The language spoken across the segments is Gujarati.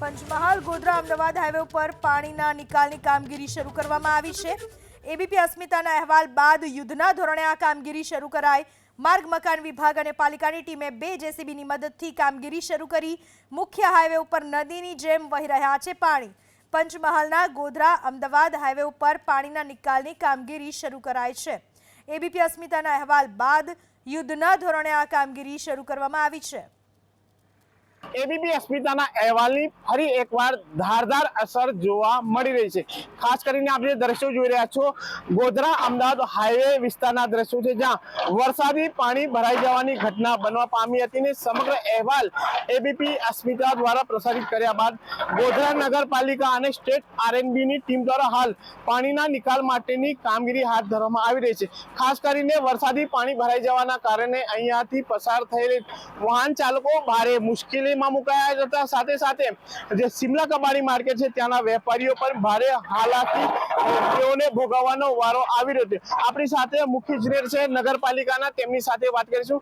પંચમહાલ, ગોધરા, અમદાવાદ હાઈવે ઉપર પાણીના નિકાલની કામગીરી શરૂ કરવામાં આવી છે. એબીપી અસ્મિતાના અહેવાલ બાદ યુદ્ધના ધોરણે આ કામગીરી શરૂ કરાઈ. માર્ગ, મકાન વિભાગ અને પાલિકાની ટીમે બે જેસીબીની મદદથી કામગીરી શરૂ કરી. મુખ્ય હાઈવે ઉપર નદીની જેમ વહી રહ્યા છે પાણી. પંચમહાલના ગોધરા, અમદાવાદ હાઈવે ઉપર પાણીના નિકાલની કામગીરી શરૂ કરાઈ છે. એબીપી અસ્મિતાના અહેવાલ બાદ યુદ્ધના ધોરણે આ કામગીરી શરૂ કરવામાં આવી છે. એબીપી અસ્મિતાના અહેવાલની ફરી એકવાર ધારદાર અસર જોવા મળી રહી છે. ખાસ કરીને આપણે દ્રશ્યો જોઈ રહ્યા છો, ગોધરા, અમદાવાદ હાઈવે વિસ્તારના દ્રશ્યો છે, જ્યાં વરસાદી પાણી ભરાઈ જવાની ઘટના બનવા પામી હતી ને સમગ્ર અહેવાલ એબીપી અસ્મિતા દ્વારા પ્રસારિત કર્યા બાદ ગોધરા નગરપાલિકા અને સ્ટેટ આરએનબી ની ટીમ દ્વારા હાલ પાણીના નિકાલ માટેની કામગીરી હાથ ધરવામાં આવી રહી છે. ખાસ કરીને વરસાદી પાણી ભરાઈ જવાના કારણે અહીંયાથી પસાર થયેલી વાહન ચાલકો ભારે મુશ્કેલીમાં મુકાયા હતા. સાથે સાથે જે સિમલા કબાડી માર્કેટ છે, ત્યાંના વેપારીઓ પર ભારે હાલાકી તેઓને ભોગવવાનો વારો આવી રહ્યો છે. આપણી સાથે મુખ્ય ઇજનેર છે, નગરપાલિકાના. તેમની સાથે વાત કરીશું.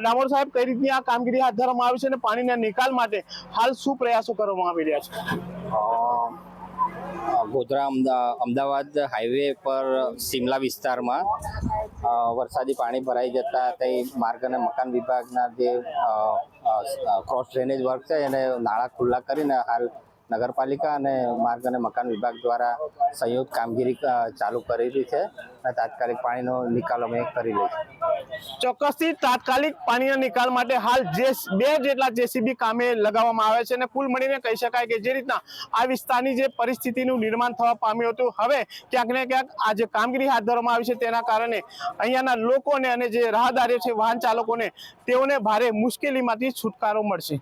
ડામોર સાહેબ, કઈ રીતની આ કામગીરી હાથ ધરવામાં આવી છે અને પાણીના નિકાલ માટે હાલ શું પ્રયાસો કરવામાં આવી રહ્યા છે? ગોધરા અમદાવાદ હાઈવે પર સિમલા વિસ્તારમાં વરસાદી પાણી ભરાઈ જતા ત્યાં માર્ગ અને મકાન વિભાગના જે ક્રોસ ડ્રેનેજ વર્ક છે, એને નાળા ખુલ્લા કરીને હાલ નગરપાલિકા અને માર્ગ અને મકાન વિભાગ દ્વારા સંયુક્ત કામગીરી ચાલુ કરેલી છે અને તાત્કાલિક પાણીનો નિકાલ અમે કરી લઈશું. ચોક્કસથી તાત્કાલિક પાણીના નિકાલ માટે હાલ જે બે જેટલા જેસીબી કામે લગાવવામાં આવે છે અને કુલ મળીને કહી શકાય કે જે રીતના આ વિસ્તારની જે પરિસ્થિતિનું નિર્માણ થવા પામ્યું હતું, હવે ક્યાંક ને ક્યાંક આ જે કામગીરી હાથ ધરવામાં આવી છે તેના કારણે અહીંયાના લોકોને અને જે રાહદારીઓ છે, વાહન ચાલકોને તેઓને ભારે મુશ્કેલીમાંથી છુટકારો મળશે.